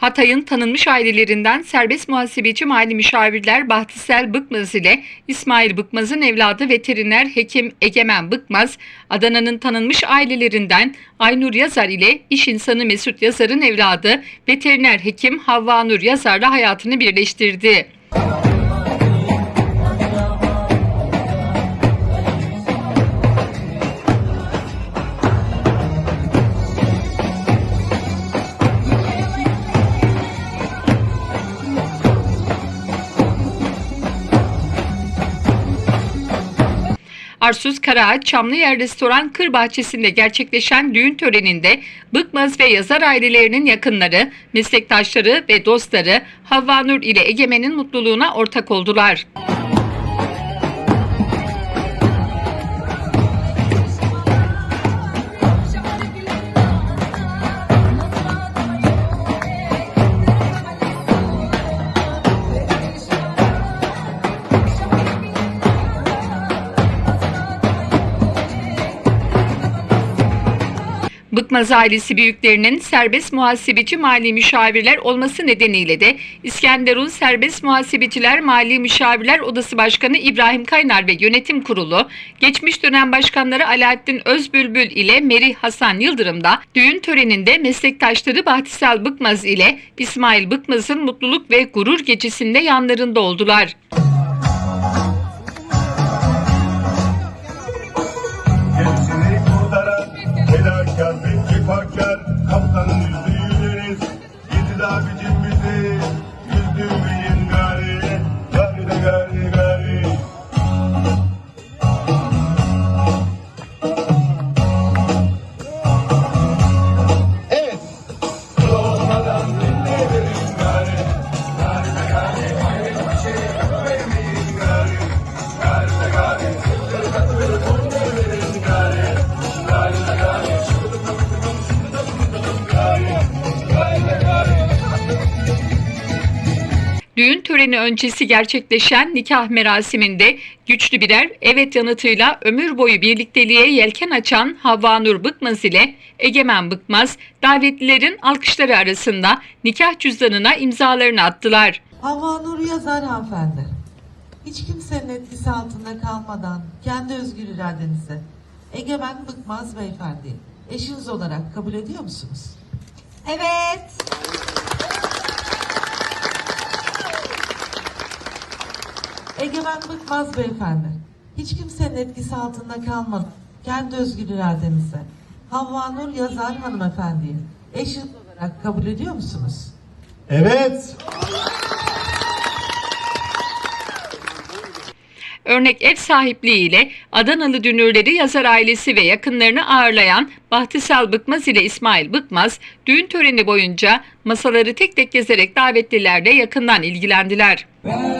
Hatay'ın tanınmış ailelerinden serbest muhasebeci mali müşavirler Bahtisel Bıkmaz ile İsmail Bıkmaz'ın evladı veteriner hekim Egemen Bıkmaz, Adana'nın tanınmış ailelerinden Aynur Yazar ile iş insanı Mesut Yazar'ın evladı veteriner hekim Havva Nur Yazar'la hayatını birleştirdi. Arsuz Karaağaç Çamlıyer Restoran Kır Bahçesi'nde gerçekleşen düğün töreninde Bıkmaz ve yazar ailelerinin yakınları, meslektaşları ve dostları Havva Nur ile Egemen'in mutluluğuna ortak oldular. Bıkmaz ailesi büyüklerinin serbest muhasebeci mali müşavirler olması nedeniyle de İskenderun Serbest Muhasebeciler Mali Müşavirler Odası Başkanı İbrahim Kaynar ve yönetim kurulu geçmiş dönem başkanları Alaaddin Özbülbül ile Merih Hasan Yıldırım da düğün töreninde meslektaşları Bahtisel Bıkmaz ile İsmail Bıkmaz'ın mutluluk ve gurur gecesinde yanlarında oldular. Düğün töreni öncesi gerçekleşen nikah merasiminde güçlü birer evet yanıtıyla ömür boyu birlikteliğe yelken açan Havva Nur Bıkmaz ile Egemen Bıkmaz davetlilerin alkışları arasında nikah cüzdanına imzalarını attılar. Havva Nur Yazar hanımefendi. Hiç kimsenin etkisi altında kalmadan kendi özgür iradenizle Egemen Bıkmaz beyefendi eşiniz olarak kabul ediyor musunuz? Evet. Egemen Bıkmaz beyefendi. Hiç kimsenin etkisi altında kalmadan kendi özgür iradenizle Havva Nur Yazar hanımefendiyi eşiniz olarak kabul ediyor musunuz? Evet. Örnek ev sahipliği ile Adanalı dünürleri yazar ailesi ve yakınlarını ağırlayan Bahtisal Bıkmaz ile İsmail Bıkmaz düğün töreni boyunca masaları tek tek gezerek davetlilerle yakından ilgilendiler. Baktım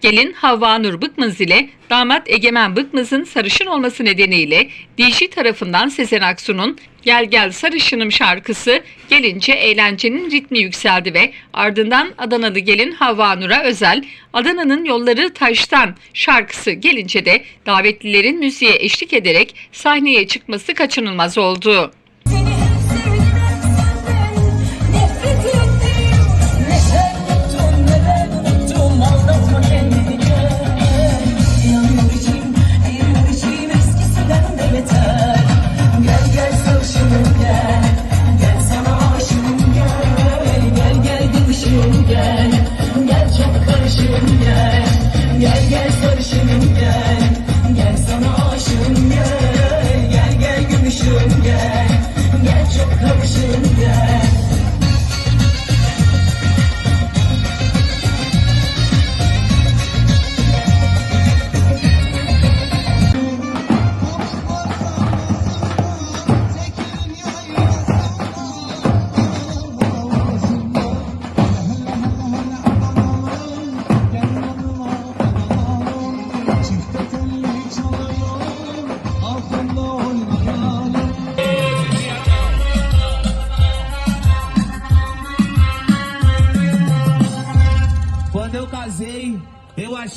Gelin Havva Nur Bıkmaz ile damat Egemen Bıkmaz'ın sarışın olması nedeniyle dişi tarafından Sezen Aksu'nun Gel Gel Sarışınım şarkısı gelince eğlencenin ritmi yükseldi ve ardından Adanalı gelin Havva Nur'a özel Adana'nın Yolları Taştan şarkısı gelince de davetlilerin müziğe eşlik ederek sahneye çıkması kaçınılmaz oldu.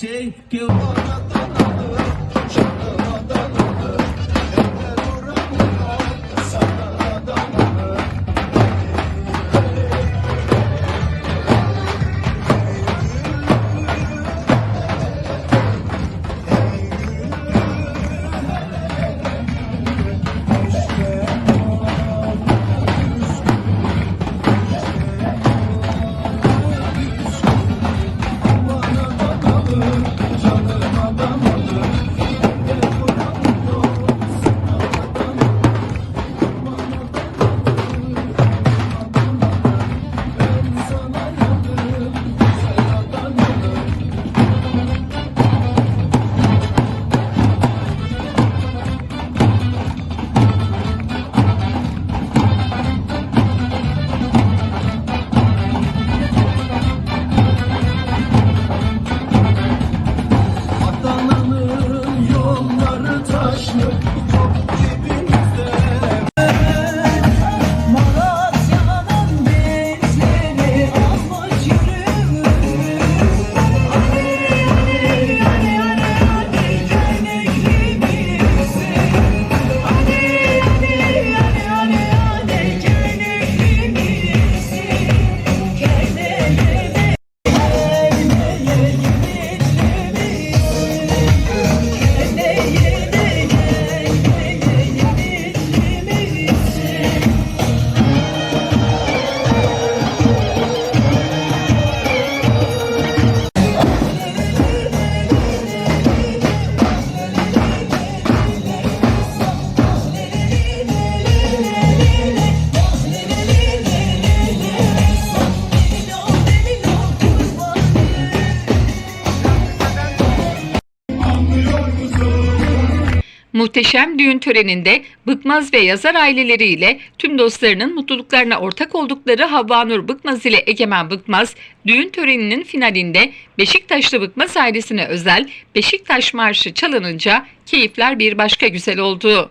Achei que eu. Taşlı Muhteşem düğün töreninde Bıkmaz ve yazar aileleriyle tüm dostlarının mutluluklarına ortak oldukları Havvanur Bıkmaz ile Egemen Bıkmaz, düğün töreninin finalinde Beşiktaşlı Bıkmaz ailesine özel Beşiktaş Marşı çalınınca keyifler bir başka güzel oldu.